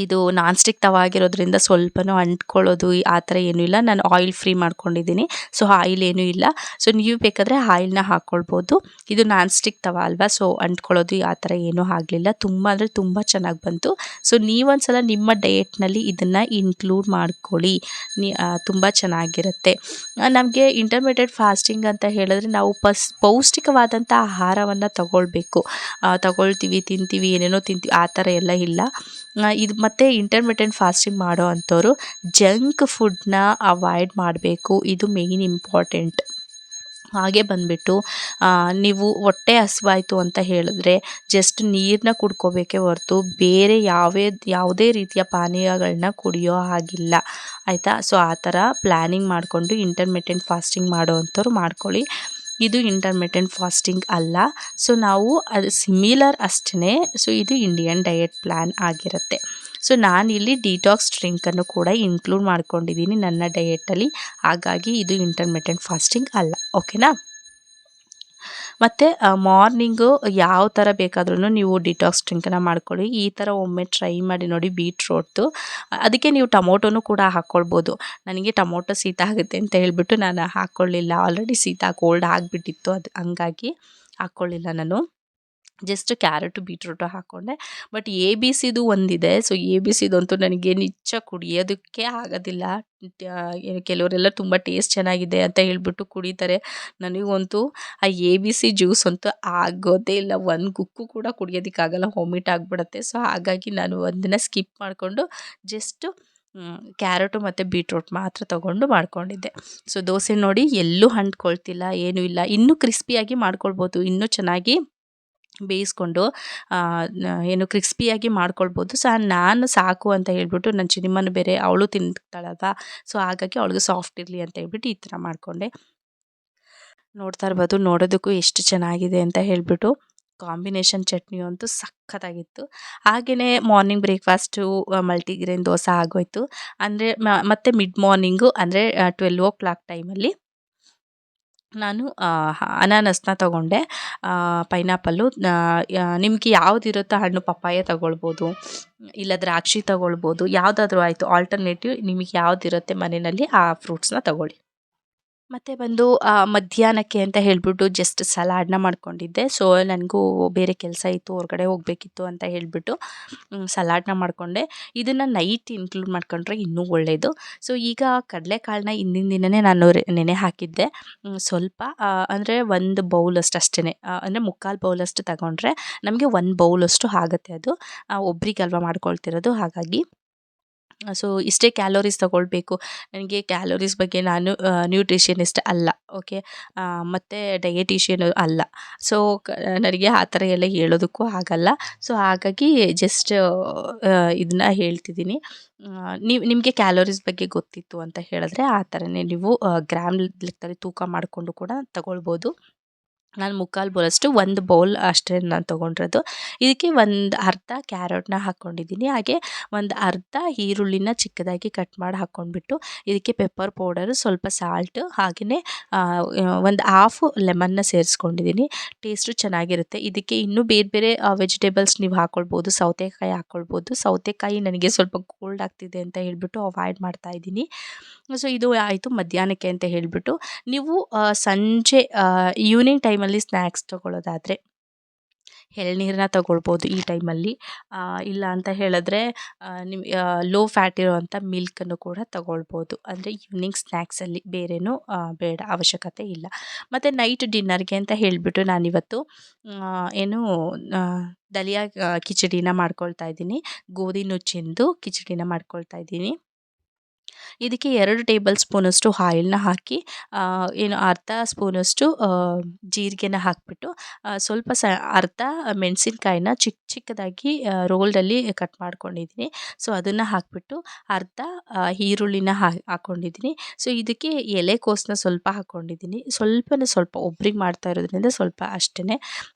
ಇದು ನಾನ್ ಸ್ಟಿಕ್ ತವ ಆಗಿರೋದ್ರಿಂದ ಸ್ವಲ್ಪನೂ ಅಂಟ್ಕೊಳ್ಳೋದು ಆ ಥರ ಏನೂ ಇಲ್ಲ. ನಾನು ಆಯಿಲ್ ಫ್ರೀ ಮಾಡ್ಕೊಂಡಿದ್ದೀನಿ. ಸೊ ಆಯಿಲ್ ಏನೂ ಇಲ್ಲ. ಸೊ ನೀವು ಬೇಕಾದರೆ ಆಯಿಲ್ನ ಹಾಕ್ಕೊಳ್ಬೋದು ಇದು ನಾನ್ ಸ್ಟಿಕ್ ತವ ಅಲ್ವಾ? ಸೊ ಅಂಟ್ಕೊಳ್ಳೋದು ಆ ಥರ ಏನೂ ಆಗಲಿಲ್ಲ. ತುಂಬ ಅಂದರೆ ತುಂಬ ಚೆನ್ನಾಗಿ ಬಂತು. ಸೊ ನೀವೊಂದ್ಸಲ ನಿಮ್ಮ ಡಯೆಟ್ನಲ್ಲಿ ಇದನ್ನು ಇನ್ಕ್ಲೂಡ್ ಮಾಡ್ಕೊಳ್ಳಿ. ತುಂಬ ಚೆನ್ನಾಗಿರುತ್ತೆ. ನಮಗೆ ಇಂಟರ್ಮೀಡಿಯೇಟ್ ಫಾಸ್ಟಿಂಗ್ ಅಂತ ಹೇಳಿದ್ರೆ ನಾವು ಪಸ್ ಪೌಷ್ಟಿಕವಾದಂಥ ಆಹಾರವನ್ನು ತಗೊಳ್ಬೇಕು. ತಗೊಳ್ತೀವಿ, ತಿಂತೀವಿ, ಏನೇನೋ ತಿಂತೀವಿ, ಆ ಥರ ಎಲ್ಲ ಇಲ್ಲ. ಇದು ಮತ್ತು ಇಂಟರ್ಮಿಟೆಂಟ್ ಫಾಸ್ಟಿಂಗ್ ಮಾಡೋ ಅಂಥವರು ಜಂಕ್ ಫುಡ್ನ ಅವಾಯ್ಡ್ ಮಾಡಬೇಕು. ಇದು ಮೇಯ್ನ್ ಇಂಪಾರ್ಟೆಂಟ್ ಹಾಗೆ ಬಂದುಬಿಟ್ಟು ನೀವು ಹೊಟ್ಟೆ ಹಸಿವಾಯಿತು ಅಂತ ಹೇಳಿದ್ರೆ ಜಸ್ಟ್ ನೀರನ್ನ ಕುಡ್ಕೋಬೇಕೇ ಹೊರತು ಬೇರೆ ಯಾವೇ, ಯಾವುದೇ ರೀತಿಯ ಪಾನೀಯಗಳನ್ನ ಕುಡಿಯೋ ಹಾಗಿಲ್ಲ. ಆಯಿತಾ? ಸೊ ಆ ಥರ ಪ್ಲ್ಯಾನಿಂಗ್ ಮಾಡಿಕೊಂಡು ಇಂಟರ್ಮಿಟೆಂಟ್ ಫಾಸ್ಟಿಂಗ್ ಮಾಡೋ ಅಂಥವ್ರು ಮಾಡ್ಕೊಳ್ಳಿ. ಇದು ಇಂಟರ್ಮಿಟೆಂಟ್ ಫಾಸ್ಟಿಂಗ್ ಅಲ್ಲ. ಸೊ ನಾವು ಅದು ಸಿಮಿಲರ್ ಅಷ್ಟೇ ಸೊ ಇದು ಇಂಡಿಯನ್ ಡಯೆಟ್ ಪ್ಲ್ಯಾನ್ ಆಗಿರುತ್ತೆ. ಸೊ ನಾನಿಲ್ಲಿ ಡಿಟಾಕ್ಸ್ ಡ್ರಿಂಕನ್ನು ಕೂಡ ಇನ್ಕ್ಲೂಡ್ ಮಾಡ್ಕೊಂಡಿದ್ದೀನಿ ನನ್ನ ಡಯೆಟಲ್ಲಿ ಹಾಗಾಗಿ ಇದು ಇಂಟರ್ಮಿಟೆಂಟ್ ಫಾಸ್ಟಿಂಗ್ ಅಲ್ಲ. ಓಕೆನಾ ಮತ್ತು ಮಾರ್ನಿಂಗು ಯಾವ ಥರ ಬೇಕಾದ್ರೂ ನೀವು ಡಿಟಾಕ್ಸ್ ಡ್ರಿಂಕನ್ನು ಮಾಡ್ಕೊಳ್ಳಿ. ಈ ಥರ ಒಮ್ಮೆ ಟ್ರೈ ಮಾಡಿ ನೋಡಿ ಬೀಟ್ರೋಟ್ದು ಅದಕ್ಕೆ ನೀವು ಟೊಮೊಟೊನೂ ಕೂಡ ಹಾಕ್ಕೊಳ್ಬೋದು ನನಗೆ ಟೊಮೊಟೊ ಶೀತ ಆಗುತ್ತೆ ಅಂತ ಹೇಳಿಬಿಟ್ಟು ನಾನು ಹಾಕ್ಕೊಳ್ಳಿಲ್ಲ ಆಲ್ರೆಡಿ ಶೀತ ಕೋಲ್ಡ್ ಆಗಿಬಿಟ್ಟಿತ್ತು. ಅದು, ಹಂಗಾಗಿ ಹಾಕ್ಕೊಳ್ಳಿಲ್ಲ ನಾನು. ಜಸ್ಟ್ ಕ್ಯಾರೆಟು, ಬೀಟ್ರೂಟು ಹಾಕ್ಕೊಂಡೆ ಬಟ್ ಎ ಬಿ ಸಿದು ಒಂದಿದೆ. ಸೊ, ಎ ಬಿ ಸಿದಂತೂ ನನಗೆ ನಿಚ್ಚ ಕುಡಿಯೋದಕ್ಕೆ ಆಗೋದಿಲ್ಲ. ಕೆಲವರೆಲ್ಲ ತುಂಬ ಟೇಸ್ಟ್ ಚೆನ್ನಾಗಿದೆ ಅಂತ ಹೇಳ್ಬಿಟ್ಟು ಕುಡಿತಾರೆ. ನನಗಂತೂ ಆ ಎ ಬಿ ಸಿ ಜ್ಯೂಸ್ ಅಂತೂ ಆಗೋದೇ ಇಲ್ಲ. ಒಂದು ಗುಕ್ಕು ಕೂಡ ಕುಡಿಯೋದಕ್ಕಾಗಲ್ಲ, ವಾಮಿಟ್ ಆಗಿಬಿಡತ್ತೆ. ಸೊ, ಹಾಗಾಗಿ ನಾನು ಒಂದನ್ನು ಸ್ಕಿಪ್ ಮಾಡಿಕೊಂಡು ಜಸ್ಟು ಕ್ಯಾರೆಟು ಮತ್ತು ಬೀಟ್ರೂಟ್ ಮಾತ್ರ ತಗೊಂಡು ಮಾಡ್ಕೊಂಡಿದ್ದೆ. ಸೊ, ದೋಸೆ ನೋಡಿ ಎಲ್ಲೂ ಅಂಟ್ಕೊಳ್ತಿಲ್ಲ ಏನೂ ಇಲ್ಲ. ಇನ್ನೂ ಕ್ರಿಸ್ಪಿಯಾಗಿ ಮಾಡ್ಕೊಳ್ಬೋದು. ಇನ್ನೂ ಚೆನ್ನಾಗಿ ಬೇಯಿಸ್ಕೊಂಡು ಏನು ಕ್ರಿಸ್ಪಿಯಾಗಿ ಮಾಡ್ಕೊಳ್ಬೋದು. ಸೊ, ನಾನು ಸಾಕು ಅಂತ ಹೇಳ್ಬಿಟ್ಟು ನನ್ನ ಚಿನಿಮನು ಬೇರೆ ಅವಳು ತಿಂತಾಳಲ್ವಾ? ಸೊ, ಹಾಗಾಗಿ ಅವಳಿಗೆ ಸಾಫ್ಟ್ ಇರಲಿ ಅಂತ ಹೇಳ್ಬಿಟ್ಟು ಈ ಥರ ಮಾಡಿಕೊಂಡೆ. ನೋಡ್ತಾ ಇರ್ಬೋದು, ನೋಡೋದಕ್ಕೂ ಎಷ್ಟು ಚೆನ್ನಾಗಿದೆ ಅಂತ ಹೇಳಿಬಿಟ್ಟು ಕಾಂಬಿನೇಷನ್ ಚಟ್ನಿ ಅಂತೂ ಸಖತ್ತಾಗಿತ್ತು. ಹಾಗೆಯೇ ಮಾರ್ನಿಂಗ್ ಬ್ರೇಕ್ಫಾಸ್ಟು ಮಲ್ಟಿಗ್ರೇನ್ ದೋಸೆ ಆಗೋಯ್ತು. ಅಂದರೆ ಮತ್ತೆ ಮಿಡ್ ಮಾರ್ನಿಂಗು, ಅಂದರೆ ಟ್ವೆಲ್ ಓ ಕ್ಲಾಕ್ ಟೈಮಲ್ಲಿ ನಾನು ಅನಾನಸ್ನ ತೊಗೊಂಡೆ. ಪೈನಾಪಲ್ಲು ನಿಮಗೆ ಯಾವುದಿರುತ್ತೋ ಹಣ್ಣು ಪಪ್ಪಾಯ ತೊಗೊಳ್ಬೋದು, ಇಲ್ಲ ದ್ರಾಕ್ಷಿ ತೊಗೊಳ್ಬೋದು, ಯಾವುದಾದ್ರೂ ಆಯಿತು. ಆಲ್ಟರ್ನೇಟಿವ್ ನಿಮಗೆ ಯಾವುದಿರುತ್ತೆ ಮನೆಯಲ್ಲಿ ಆ ಫ್ರೂಟ್ಸ್ನ ತೊಗೊಳ್ಳಿ. ಮತ್ತು ಬಂದು ಮಧ್ಯಾಹ್ನಕ್ಕೆ ಅಂತ ಹೇಳಿಬಿಟ್ಟು ಜಸ್ಟ್ ಸಲಾಡ್ನ ಮಾಡ್ಕೊಂಡಿದ್ದೆ. ಸೊ ನನಗೂ ಬೇರೆ ಕೆಲಸ ಇತ್ತು, ಹೊರಗಡೆ ಹೋಗಬೇಕಿತ್ತು ಅಂತ ಹೇಳಿಬಿಟ್ಟು ಸಲಾಡ್ನ ಮಾಡಿಕೊಂಡೆ. ಇದನ್ನು ನೈಟ್ ಇನ್ಕ್ಲೂಡ್ ಮಾಡ್ಕೊಂಡ್ರೆ ಇನ್ನೂ ಒಳ್ಳೆಯದು ಸೊ ಈಗ ಕಡಲೆಕಾಳನ್ನ ಹಿಂದಿನ ದಿನವೇ ನಾನು ನೆನೆ ಹಾಕಿದ್ದೆ. ಸ್ವಲ್ಪ ಅಂದರೆ ಒಂದು ಬೌಲಷ್ಟು ಅಷ್ಟೇ ಅಂದರೆ ಮುಕ್ಕಾಲು ಬೌಲಷ್ಟು ತಗೊಂಡ್ರೆ ನಮಗೆ ಒಂದು ಬೌಲಷ್ಟು ಆಗುತ್ತೆ ಅದು. ಒಬ್ರಿಗಲ್ವ ಮಾಡ್ಕೊಳ್ತಿರೋದು, ಹಾಗಾಗಿ ಸೊ, ಇಷ್ಟೇ ಕ್ಯಾಲೋರೀಸ್ ತಗೊಳ್ಬೇಕು. ನನಗೆ ಕ್ಯಾಲೋರೀಸ್ ಬಗ್ಗೆ ನಾನು ನ್ಯೂಟ್ರಿಷನಿಸ್ಟ್ ಅಲ್ಲ, ಓಕೆ? ಮತ್ತು ಡಯಟಿಷಿಯನ್ ಅಲ್ಲ. ಸೊ ನನಗೆ ಆ ಥರ ಎಲ್ಲ ಹೇಳೋದಕ್ಕೂ ಆಗಲ್ಲ. ಸೊ, ಹಾಗಾಗಿ ಜಸ್ಟ್ ಇದನ್ನ ಹೇಳ್ತಿದ್ದೀನಿ. ನೀವು, ನಿಮಗೆ ಕ್ಯಾಲೋರೀಸ್ ಬಗ್ಗೆ ಗೊತ್ತಿತ್ತು ಅಂತ ಹೇಳಿದ್ರೆ ಆ ಥರನೇ ನೀವು ಗ್ರಾಮ್ ಲೆಕ್ಕದಲ್ಲಿ ತೂಕ ಮಾಡಿಕೊಂಡು ಕೂಡ ತಗೊಳ್ಬೋದು. ನಾನು ಮುಕ್ಕಾಲು ಬೌಲಷ್ಟು ಒಂದು ಬೌಲ್ ಅಷ್ಟೇ ನಾನು ತೊಗೊಂಡಿರೋದು. ಇದಕ್ಕೆ ಒಂದು ಅರ್ಧ ಕ್ಯಾರೆಟ್ನ ಹಾಕ್ಕೊಂಡಿದ್ದೀನಿ ಹಾಗೆ ಒಂದು ಅರ್ಧ ಈರುಳ್ಳಿನ ಚಿಕ್ಕದಾಗಿ ಕಟ್ ಮಾಡಿ ಹಾಕ್ಕೊಂಡ್ಬಿಟ್ಟು ಇದಕ್ಕೆ ಪೆಪ್ಪರ್ ಪೌಡರು ಸ್ವಲ್ಪ ಸಾಲ್ಟು ಹಾಗೆಯೇ ಒಂದು ಹಾಫ್ ಲೆಮನ್ನ ಸೇರಿಸ್ಕೊಂಡಿದ್ದೀನಿ ಟೇಸ್ಟು ಚೆನ್ನಾಗಿರುತ್ತೆ. ಇದಕ್ಕೆ ಇನ್ನೂ ಬೇರೆ ಬೇರೆ ವೆಜಿಟೇಬಲ್ಸ್ ನೀವು ಹಾಕ್ಕೊಳ್ಬೋದು ಸೌತೆಕಾಯಿ ಹಾಕ್ಕೊಳ್ಬೋದು ಸೌತೆಕಾಯಿ ನನಗೆ ಸ್ವಲ್ಪ ಕೋಲ್ಡ್ ಆಗ್ತಿದೆ ಅಂತ ಹೇಳಿಬಿಟ್ಟು ಅವಾಯ್ಡ್ ಮಾಡ್ತಾ ಇದ್ದೀನಿ ಸೊ ಇದು ಆಯಿತು ಮಧ್ಯಾಹ್ನಕ್ಕೆ ಅಂತ ಹೇಳಿಬಿಟ್ಟು. ನೀವು ಸಂಜೆ ಈವ್ನಿಂಗ್ ಟೈಮಲ್ಲಿ ಸ್ನ್ಯಾಕ್ಸ್ ತೊಗೊಳ್ಳೋದಾದರೆ ಎಳ್ನೀರನ್ನ ತೊಗೊಳ್ಬೋದು ಈ ಟೈಮಲ್ಲಿ. ಇಲ್ಲ ಅಂತ ಹೇಳಿದ್ರೆ ನಿಮ್ಮ ಲೋ ಫ್ಯಾಟ್ ಇರುವಂಥ ಮಿಲ್ಕನ್ನು ಕೂಡ ತೊಗೊಳ್ಬೋದು. ಅಂದರೆ ಈವ್ನಿಂಗ್ ಸ್ನ್ಯಾಕ್ಸಲ್ಲಿ ಬೇರೇನೂ ಬೇಡ, ಅವಶ್ಯಕತೆ ಇಲ್ಲ. ಮತ್ತು ನೈಟ್ ಡಿನ್ನರ್ಗೆ ಅಂತ ಹೇಳಿಬಿಟ್ಟು ನಾನಿವತ್ತು ಏನು ದಲಿಯಾ ಕಿಚಡಿನ ಮಾಡ್ಕೊಳ್ತಾ ಇದ್ದೀನಿ. ಗೋಧಿ ನುಚ್ಚಿಂದು ಕಿಚಡಿನ ಮಾಡ್ಕೊಳ್ತಾ ಇದ್ದೀನಿ. ಇದಕ್ಕೆ ಎರಡು ಟೇಬಲ್ ಸ್ಪೂನಷ್ಟು ಆಯಿಲ್ನ ಹಾಕಿ ಏನು ಅರ್ಧ ಸ್ಪೂನಷ್ಟು ಜೀರಿಗೆನ ಹಾಕಿಬಿಟ್ಟು ಸ್ವಲ್ಪ ಸ, ಅರ್ಧ ಮೆಣಸಿನ್ಕಾಯಿನ ಚಿಕ್ಕ ಚಿಕ್ಕದಾಗಿ ರೋಲ್ಡಲ್ಲಿ ಕಟ್ ಮಾಡ್ಕೊಂಡಿದ್ದೀನಿ. ಸೊ, ಅದನ್ನು ಹಾಕಿಬಿಟ್ಟು ಅರ್ಧ ಈರುಳ್ಳಿನ ಹಾಕ್ಕೊಂಡಿದ್ದೀನಿ ಸೊ, ಇದಕ್ಕೆ ಎಲೆಕೋಸನ್ನ ಸ್ವಲ್ಪ ಹಾಕ್ಕೊಂಡಿದ್ದೀನಿ ಸ್ವಲ್ಪನೇ ಸ್ವಲ್ಪ ಒಬ್ರಿಗೆ ಮಾಡ್ತಾ ಇರೋದ್ರಿಂದ ಸ್ವಲ್ಪ ಅಷ್ಟೇ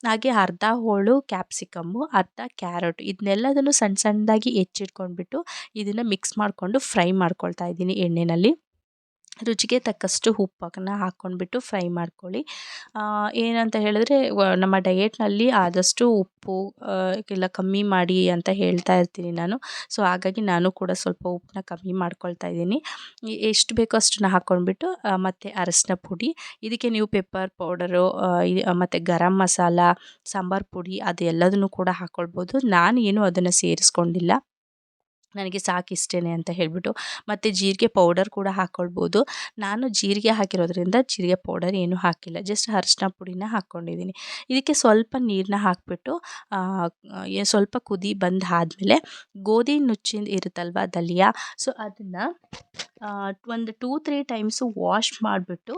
ಹಾಗೆ ಅರ್ಧ ಹೋಳು ಕ್ಯಾಪ್ಸಿಕಮ್ಮು, ಅರ್ಧ ಕ್ಯಾರೆಟ್ ಇದನ್ನೆಲ್ಲದನ್ನು ಸಣ್ಣ ಸಣ್ಣದಾಗಿ ಹೆಚ್ಚಿಟ್ಕೊಂಡ್ಬಿಟ್ಟು, ಇದನ್ನು ಮಿಕ್ಸ್ ಮಾಡಿಕೊಂಡು ಫ್ರೈ ಮಾಡ್ಕೊಳ್ತಾ ಇದ್ದೀನಿ ಎಣ್ಣೆಯಲ್ಲಿ ರುಚಿಗೆ ತಕ್ಕಷ್ಟು ಉಪ್ಪನ್ನ ಹಾಕ್ಕೊಂಡ್ಬಿಟ್ಟು ಫ್ರೈ ಮಾಡ್ಕೊಳ್ಳಿ. ಏನಂತ ಹೇಳಿದ್ರೆ ನಮ್ಮ ಡಯೆಟ್ನಲ್ಲಿ ಆದಷ್ಟು ಉಪ್ಪು ಎಲ್ಲ ಕಮ್ಮಿ ಮಾಡಿ ಅಂತ ಹೇಳ್ತಾ ಇರ್ತೀನಿ ನಾನು. ಸೊ, ಹಾಗಾಗಿ ನಾನು ಕೂಡ ಸ್ವಲ್ಪ ಉಪ್ಪನ್ನ ಕಮ್ಮಿ ಮಾಡ್ಕೊಳ್ತಾ ಇದ್ದೀನಿ ಎಷ್ಟು ಬೇಕೋ ಅಷ್ಟನ್ನ ಹಾಕ್ಕೊಂಡ್ಬಿಟ್ಟು ಮತ್ತು ಅರಶಿನ ಪುಡಿ, ಇದಕ್ಕೆ ನೀವು ಪೆಪ್ಪರ್ ಪೌಡರು ಮತ್ತು ಗರಂ ಮಸಾಲ, ಸಾಂಬಾರು ಪುಡಿ ಅದೆಲ್ಲದನ್ನು ಕೂಡ ಹಾಕ್ಕೊಳ್ಬೋದು. ನಾನು ಏನು ಅದನ್ನು ಸೇರಿಸ್ಕೊಂಡಿಲ್ಲ. ನನಗೆ ಸಾಕಿಷ್ಟೇ ಅಂತ ಹೇಳಿಬಿಟ್ಟು ಮತ್ತು ಜೀರಿಗೆ ಪೌಡರ್ ಕೂಡ ಹಾಕ್ಕೊಳ್ಬೋದು ನಾನು ಜೀರಿಗೆ ಹಾಕಿರೋದ್ರಿಂದ ಜೀರಿಗೆ ಪೌಡರ್ ಏನೂ ಹಾಕಿಲ್ಲ. ಜಸ್ಟ್ ಅರಿಶಿನ ಪುಡಿನ ಹಾಕ್ಕೊಂಡಿದ್ದೀನಿ. ಇದಕ್ಕೆ ಸ್ವಲ್ಪ ನೀರನ್ನ ಹಾಕಿಬಿಟ್ಟು ಸ್ವಲ್ಪ ಕುದಿ ಬಂದು ಆದಮೇಲೆ ಗೋಧಿ ನುಚ್ಚಿಂದ ಇರುತ್ತಲ್ವ ದಲಿಯಾ ಸೊ ಅದನ್ನು ಒಂದು ಟೂ ತ್ರೀ ಟೈಮ್ಸು ವಾಶ್ ಮಾಡಿಬಿಟ್ಟು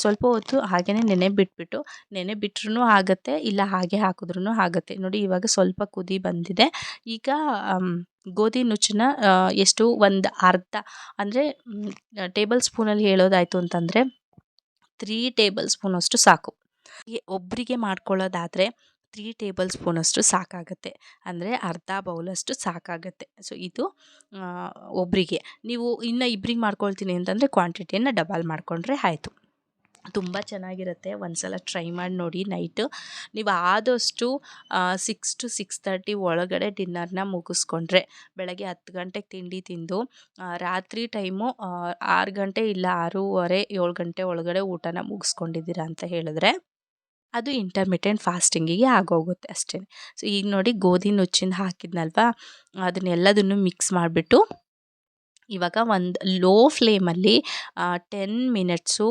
ಸ್ವಲ್ಪ ಹೊತ್ತು ಹಾಗೆಯೇ ನೆನೆ ಬಿಟ್ಬಿಟ್ಟು, ನೆನೆ ಬಿಟ್ರೂ ಆಗುತ್ತೆ, ಇಲ್ಲ ಹಾಗೆ ಹಾಕಿದ್ರೂ ಆಗುತ್ತೆ. ನೋಡಿ ಇವಾಗ ಸ್ವಲ್ಪ ಕುದಿ ಬಂದಿದೆ. ಈಗ ಗೋಧಿ ನುಚ್ಚನ್ನ ಎಷ್ಟು ಒಂದು ಅರ್ಧ, ಅಂದರೆ ಟೇಬಲ್ ಸ್ಪೂನಲ್ಲಿ ಹೇಳೋದಾಯಿತು ಅಂತಂದರೆ ತ್ರೀ ಟೇಬಲ್ ಸ್ಪೂನಷ್ಟು ಸಾಕು. ಒಬ್ಬರಿಗೆ ಮಾಡ್ಕೊಳ್ಳೋದಾದರೆ ತ್ರೀ ಟೇಬಲ್ ಸ್ಪೂನಷ್ಟು ಸಾಕಾಗುತ್ತೆ. ಅಂದರೆ, ಅರ್ಧ ಬೌಲಷ್ಟು ಸಾಕಾಗುತ್ತೆ. ಸೊ ಇದು ಒಬ್ಬರಿಗೆ ನೀವು ಇನ್ನು ಇಬ್ರಿಗೆ ಮಾಡ್ಕೊಳ್ತೀನಿ ಅಂತಂದರೆ ಕ್ವಾಂಟಿಟಿಯನ್ನು ಡಬಲ್ ಮಾಡಿಕೊಂಡ್ರೆ ಆಯಿತು. ತುಂಬ ಚೆನ್ನಾಗಿರುತ್ತೆ. ಒಂದು ಸಲ ಟ್ರೈ ಮಾಡಿ ನೋಡಿ ನೈಟು ನೀವು ಆದಷ್ಟು ಸಿಕ್ಸ್ ಟು ಸಿಕ್ಸ್ ತರ್ಟಿ ಒಳಗಡೆ ಡಿನ್ನರ್ನ ಮುಗಿಸ್ಕೊಂಡ್ರೆ, ಬೆಳಗ್ಗೆ ಹತ್ತು ಗಂಟೆಗೆ ತಿಂಡಿ ತಿಂದು ರಾತ್ರಿ ಟೈಮು ಆರು ಗಂಟೆ ಇಲ್ಲ ಆರೂವರೆ, ಏಳು ಗಂಟೆ ಒಳಗಡೆ ಊಟನ ಮುಗಿಸ್ಕೊಂಡಿದ್ದೀರಾ ಅಂತ ಹೇಳಿದ್ರೆ, ಅದು ಇಂಟರ್ಮಿಟೆಂಟ್ ಫಾಸ್ಟಿಂಗಿಗೆ ಆಗೋಗುತ್ತೆ ಅಷ್ಟೇ. ಸೊ ಈಗ ನೋಡಿ ಗೋಧಿ ನುಚ್ಚಿನ ಹಾಕಿದ್ನಲ್ವಾ, ಅದನ್ನೆಲ್ಲದನ್ನು ಮಿಕ್ಸ್ ಮಾಡಿಬಿಟ್ಟು ಇವಾಗ ಒಂದು ಲೋ ಫ್ಲೇಮಲ್ಲಿ ಟೆನ್ ಮಿನಿಟ್ಸು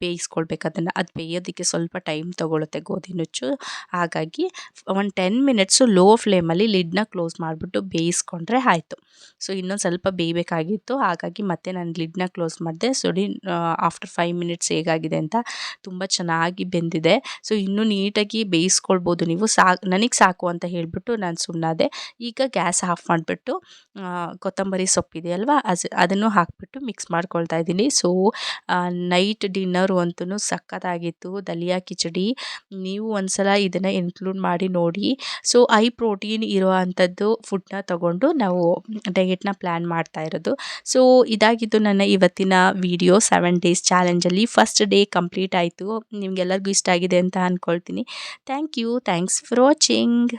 ಬೇಯಿಸ್ಕೊಳ್ಬೇಕು ಅದನ್ನು. ಅದು ಬೇಯೋದಕ್ಕೆ ಸ್ವಲ್ಪ ಟೈಮ್ ತೊಗೊಳುತ್ತೆ ಗೋಧಿ ನುಚ್ಚು. ಹಾಗಾಗಿ ಒಂದು ಟೆನ್ ಮಿನಿಟ್ಸು ಲೋ ಫ್ಲೇಮಲ್ಲಿ ಲಿಡ್ನ ಕ್ಲೋಸ್ ಮಾಡಿಬಿಟ್ಟು ಬೇಯಿಸ್ಕೊಂಡ್ರೆ ಆಯಿತು. ಸೊ, ಇನ್ನೊಂದು ಸ್ವಲ್ಪ ಬೇಯಬೇಕಾಗಿತ್ತು. ಹಾಗಾಗಿ ಮತ್ತೆ ನಾನು ಲಿಡ್ನ ಕ್ಲೋಸ್ ಮಾಡಿದೆ. ಸೊಡಿ ಆಫ್ಟರ್ ಫೈವ್ ಮಿನಿಟ್ಸ್ ಹೇಗಾಗಿದೆ ಅಂತ ತುಂಬ ಚೆನ್ನಾಗಿ ಬೆಂದಿದೆ. ಸೊ, ಇನ್ನೂ ನೀಟಾಗಿ ಬೇಯಿಸ್ಕೊಳ್ಬೋದು ನೀವು. ಸಾಕು ನನಗೆ ಸಾಕು ಅಂತ ಹೇಳಿಬಿಟ್ಟು ನಾನು ಸುಮ್ಮನಾದೆ ಈಗ ಗ್ಯಾಸ್ ಆಫ್ ಮಾಡಿಬಿಟ್ಟು ಕೊತ್ತಂಬರಿ ಸೊಪ್ಪಿದೆಯಲ್ವ ಅದನ್ನು ಹಾಕಿಬಿಟ್ಟು ಮಿಕ್ಸ್ ಮಾಡ್ಕೊಳ್ತಾ ಇದ್ದೀನಿ. ಸೊ ನೈಟ್ ಡಿನ್ನರ್ ಅಂತೂ ಸಖತ್ತಾಗಿತ್ತು ದಲಿಯಾ ಕಿಚಡಿ. ನೀವು ಒಂದ್ಸಲ ಇದನ್ನು ಇನ್ಕ್ಲೂಡ್ ಮಾಡಿ ನೋಡಿ. ಸೊ ಐ ಪ್ರೋಟೀನ್ ಇರೋ ಅಂಥದ್ದು ಫುಡ್ನ ತಗೊಂಡು ನಾವು ಡಯೆಟ್ನ ಪ್ಲ್ಯಾನ್ ಮಾಡ್ತಾ ಇರೋದು. ಸೊ ಇದಾಗಿದ್ದು ನನ್ನ ಇವತ್ತಿನ ವಿಡಿಯೋ ಸೆವೆನ್ ಡೇಸ್ ಚಾಲೆಂಜಲ್ಲಿ ಫಸ್ಟ್ ಡೇ ಕಂಪ್ಲೀಟ್ ಆಯಿತು. ನಿಮಗೆಲ್ಲರಿಗೂ ಇಷ್ಟ ಆಗಿದೆ ಅಂತ ಅಂದ್ಕೊಳ್ತೀನಿ thank you thanks for watching